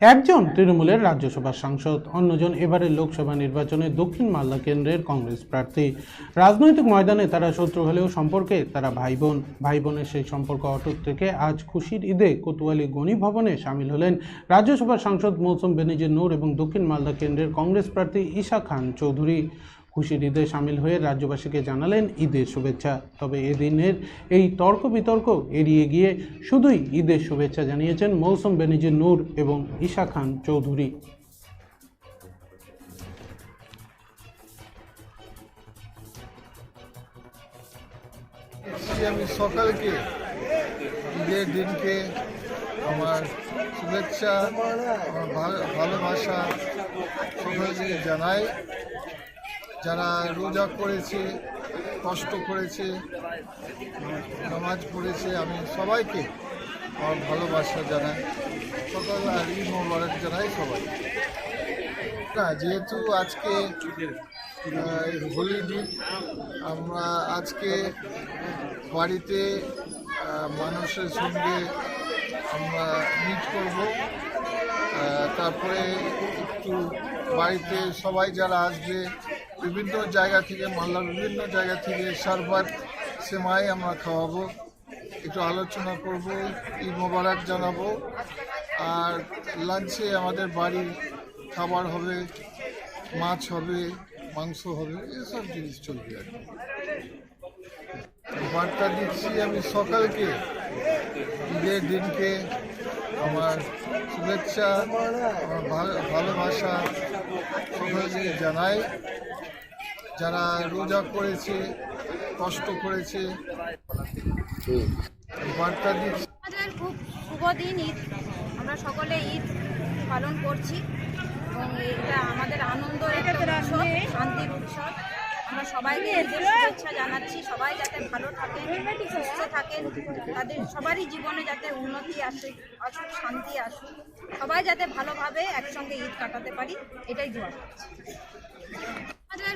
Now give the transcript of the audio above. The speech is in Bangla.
একজন তৃণমূলের রাজ্যসভার সাংসদ, অন্যজন এবারের লোকসভা নির্বাচনে দক্ষিণ মালদা কেন্দ্রের কংগ্রেস প্রার্থী। রাজনৈতিক ময়দানে তারা শত্রু হলেও সম্পর্কে তারা ভাই বোন ভাই বোনের সেই সম্পর্ক অটুট থেকে আজ খুশির ঈদে কোতোয়ালি গণি ভবনে সামিল হলেন রাজ্যসভার সাংসদ মৌসুম বেনিজির নূর এবং দক্ষিণ মালদা কেন্দ্রের কংগ্রেস প্রার্থী ঈশা খান চৌধুরী। ঈদে সামিল হয়ে রাজ্যবাসীকে জানালেন ঈদের শুভেচ্ছা। তবে এদিনের এই তর্ক বিতর্ক এড়িয়ে গিয়ে শুধুই ঈদের শুভেচ্ছা জানিয়েছেন মৌসুম বেনিজির নূর এবং ঈশা খান চৌধুরী। আমি সকালকে, ঈদের দিনকে আমার শুভেচ্ছা, আমার ভালো- ভালোবাসা সকলকে জানাই। যারা রোজা করেছে কষ্ট করেছে নামাজ পড়েছে আমি সবাইকে আমার ভালোবাসা জানাই। সকাল আর ঈদ মোবারক জানাই সবাই। না যেহেতু আজকে আহ, হোলি দিন আমরা আজকে বাড়িতে মানুষের সঙ্গে আমরা মিট করব। তারপরে একটু বাড়িতে সবাই যারা আসবে বিভিন্ন জায়গা থেকে মাল্লার বিভিন্ন জায়গা থেকে সারভাত সেমাই আমরা খাওয়াবো একটু আলোচনা করব, ঈদ মোবারক জানাব আর লাঞ্চে আমাদের বাড়ির খাবার হবে, মাছ হবে, মাংস হবে, এসব জিনিস চলবে আর কি। বার্তা দিচ্ছি আমি সকালকে, ঈদের দিনকে আমার শুভেচ্ছা, আমার ভালো- ভালোবাসা সকলকে জানাই। যারা রোজা করেছে, কষ্ট করেছে, বার্তা দিচ্ছি। খুব শুভ দিন ঈদ। আমরা সকলে ঈদ পালন করছি এবং এটা আমাদের আনন্দ শান্তির উৎসব। আমরা সবাইকে শুভেচ্ছা জানাচ্ছি। সবাই যাতে ভালো থাকেন, সুস্থ থাকেন, তাদের সবারই জীবনে যাতে উন্নতি আসে, আসুক, শান্তি আসুক, সবাই যাতে ভালোভাবে একসঙ্গে ঈদ কাটাতে পারি, এটাই দোয়া করছি। আমাদের